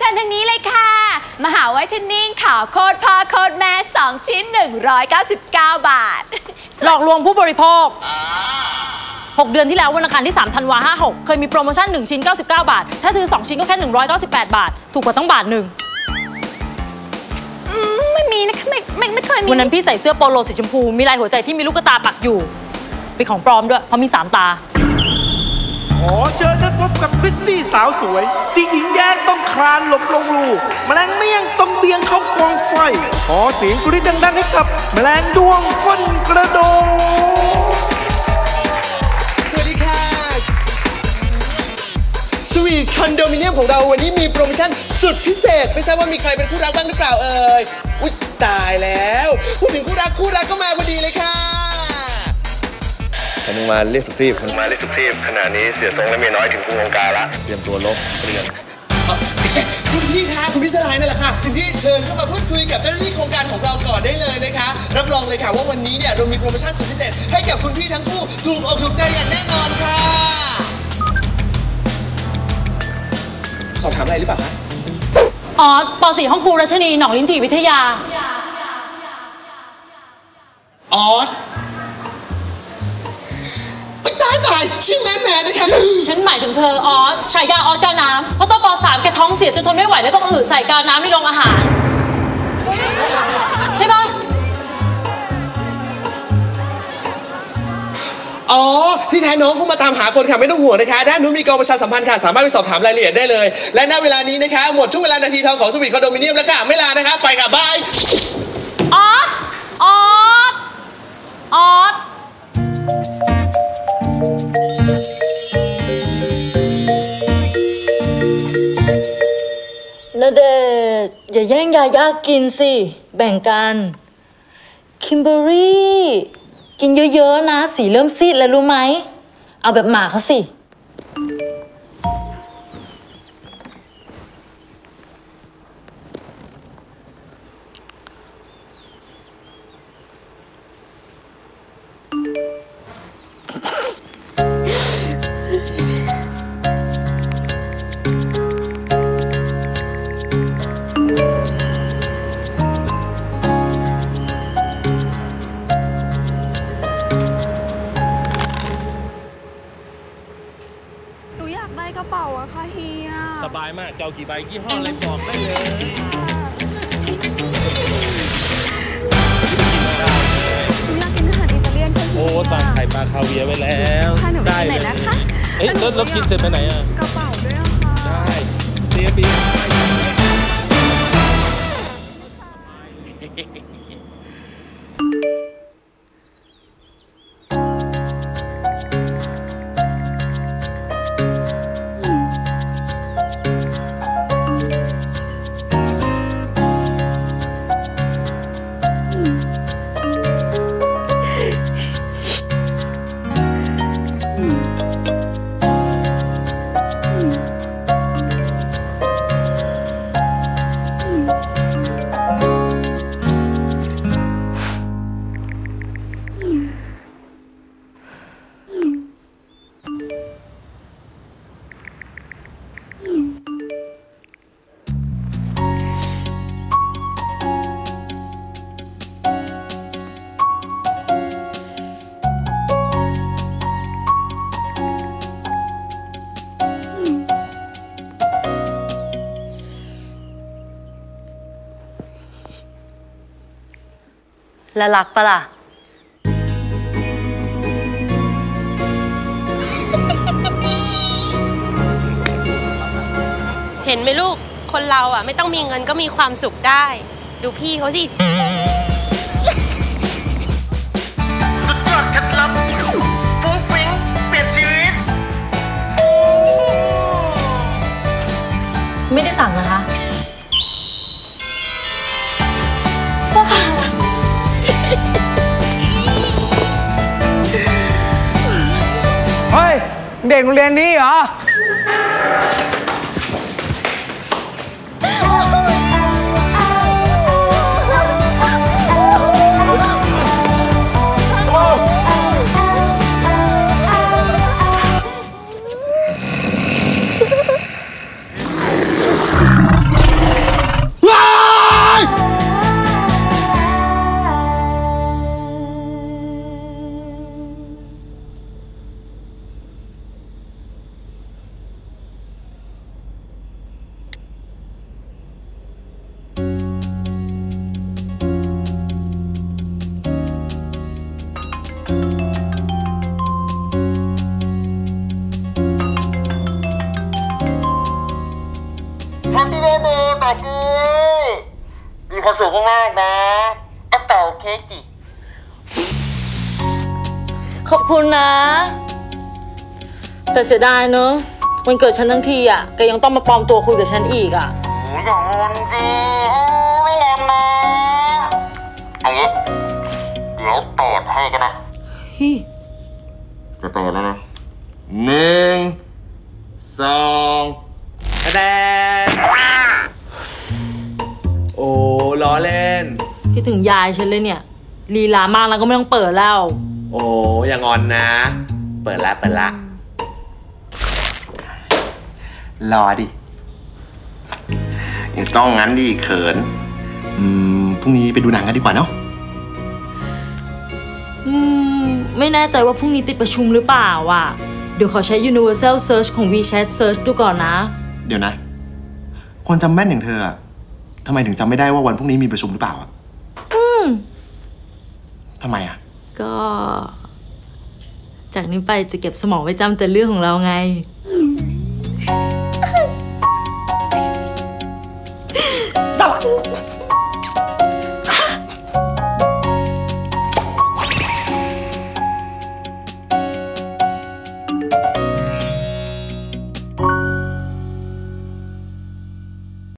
เชิญทางนี้เลยค่ะ มหาไวท์เทนนิ่งขาวโคตรพ่อโคตรแม่ 2 ชิ้น 199 บาท หลอกลวงผู้บริโภค 6 เดือนที่แล้ววันอังคารที่ 3 ธันวา56 เคยมีโปรโมชั่น 1 ชิ้น 99 บาท ถ้าซื้อ 2 ชิ้นก็แค่ 198 บาท ถูกกว่าตั้งบาทหนึ่งอืมไม่มีนะคะไม่ไม่ไม่เคยมีวันนั้นพี่ใส่เสื้อโปโลสีชมพู มีลายหัวใจที่มีลูกตาปักอยู่เป็นของปลอมด้วยเพราะมี 3 ตาขอเชิญท่าน พริตตี้สาวสวยจิงหญิงแย้ต้องคลานหลบลงรู แมลงเมี่ยงต้องเบี่ยงเข้ากองไฟ ขอเสียงกรี๊ดดังๆให้กับ แมลงดวงก้นกระโดดสวัสดีค่ะสวีทคอนโดมิเนียมของเราวันนี้มีโปรโมชั่นสุดพิเศษ ไม่ทราบว่ามีใครเป็นคู่รักบ้างหรือเปล่าเอ่ย อุ๊ย ตายแล้วพูดถึงคู่รักคู่รักก็มาพอดีเลยค่ะ ผมมาเรียกสุพรีบผมมาเรียกสุพรีบขณะนี้เสียทรงและเมียน้อยถึงกรุงองการละเตรียมตัวลบเตรียมคุณพี่คะคุณพี่สลายนั่นแหละค่ะคุณพี่เชิญเข้ามาพูดคุยกับเจ้าหน้าที่โครงการของเราก่อนได้เลยนะคะ รับรองเลยค่ะว่าวันนี้เนี่ยเรามีโปรโมชั่นสุดพิเศษให้กับคุณพี่ทั้งคู่ถูกอกถูกใจอย่างแน่นอนค่ะ สอบถามอะไรหรือเปล่าคะอ๋อป .4 ห้องครูรัชนีหนองลิ้นจี่วิทยาออ ชื่อแม่แม่นะคะฉันหมายถึงเธอออสฉายาออสกาน้ำเพราะตอนป .3 แกท้องเสียจนทนไม่ไหวแล้วต้องอืดใส่กาน้ำในโรงอาหาร ใช่ปะอ๋อ ที่แท้น้องเขามาตามหาคนค่ะ ไม่ต้องห่วงนะคะ ด้านนู้นมีกองประชาสัมพันธ์ค่ะ สามารถไปสอบถามรายละเอียดได้เลย และณเวลานี้นะคะ หมดช่วงเวลานาทีทองของสวีทคอนโดมิเนียมแล้วค่ะ ไม่ลานะคะ ไปค่ะบายออสออสออส เดชอย่าแย่งยายากินสิ แบ่งกันคิมเบอรี่กินเยอะๆนะ สีเริ่มซีดแล้วรู้ไหม เอาแบบหมาเขาสิ อะค่ะเฮีย สบายมากเจ้ากี่ใบยี่ห้ออะไรบอกได้เลยหนูอยากกินอาหารอิตาเลียนค่ะเฮียโอ้สั่งไข่ปลาคาเวียร์ไว้แล้วค่ะหนูได้ไปไหนเลยนะคะเอ๊ะแล้วแล้วกินเสร็จไปไหนอะกระเป๋าด้วยอะค่ะได้เตียบี และรักปะล่ะ เห็นไหมลูก คนเราอะ ไม่ต้องมีเงินก็มีความสุขได้ ดูพี่เขาสิ เด็กโรงเรียนนี้เหรอ ได้เบอร์ต่อกูมีความสุขมากๆนะเอาเต่าเค้กจิขอบคุณนะ แต่เสียดายเนอะวันเกิดฉันทั้งทีอะแกยังต้องมาปลอมตัวคุยกับฉันอีกอะอย่างงอนสิไม่งอนนะเอางี้เดี๋ยวเปิดให้ก็ได้ฮิจะเปิดแล้วนะหนึ่งสอง คิดถึงยายฉันเลยเนี่ยลีลามากแล้วก็ไม่ต้องเปิดแล้ว โอ้อย่างอนนะ เปิดละเปิดละรอดิอย่าจ้องงั้นดิเขินอืมพรุ่งนี้ไปดูหนังกันดีกว่าเนาะอืมไม่แน่ใจว่าพรุ่งนี้ติดประชุมหรือเปล่าอะ เดี๋ยวขอใช้ Universal Search ของ WeChat Search ดูก่อนนะ เดี๋ยวนะ คนจำแม่นอย่างเธออะทำไมถึงจำไม่ได้ว่าวันพรุ่งนี้มีประชุมหรือเปล่าอะอืม ทำไมอะ ก็ จากนี้ไปจะเก็บสมองไว้จำแต่เรื่องของเราไง